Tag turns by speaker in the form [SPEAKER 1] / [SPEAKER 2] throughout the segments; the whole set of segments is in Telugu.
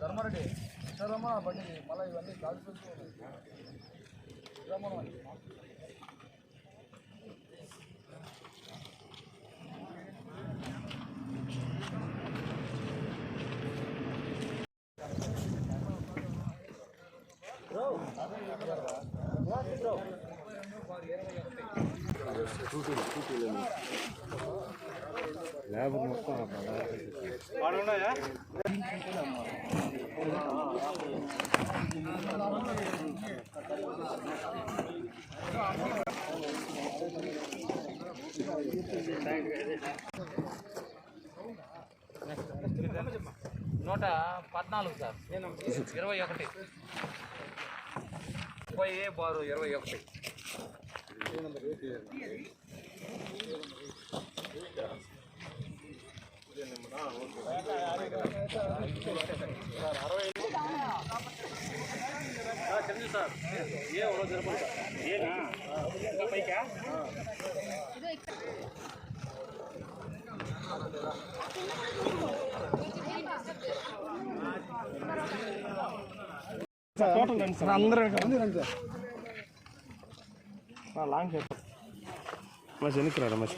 [SPEAKER 1] ధర్మారెడ్డి సరమ్మా బండి మళ్ళీ ఇవన్నీ కాల్చుకుంటున్నాయి
[SPEAKER 2] Tudo, tudo.
[SPEAKER 3] నూట పద్నాలుగు సార్. ఇరవై ఒకటి. ముప్పై బారు ఇరవై ఒకటి.
[SPEAKER 2] లాంగ్ చెప్పు మసి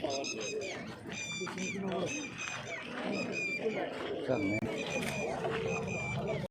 [SPEAKER 2] そうね。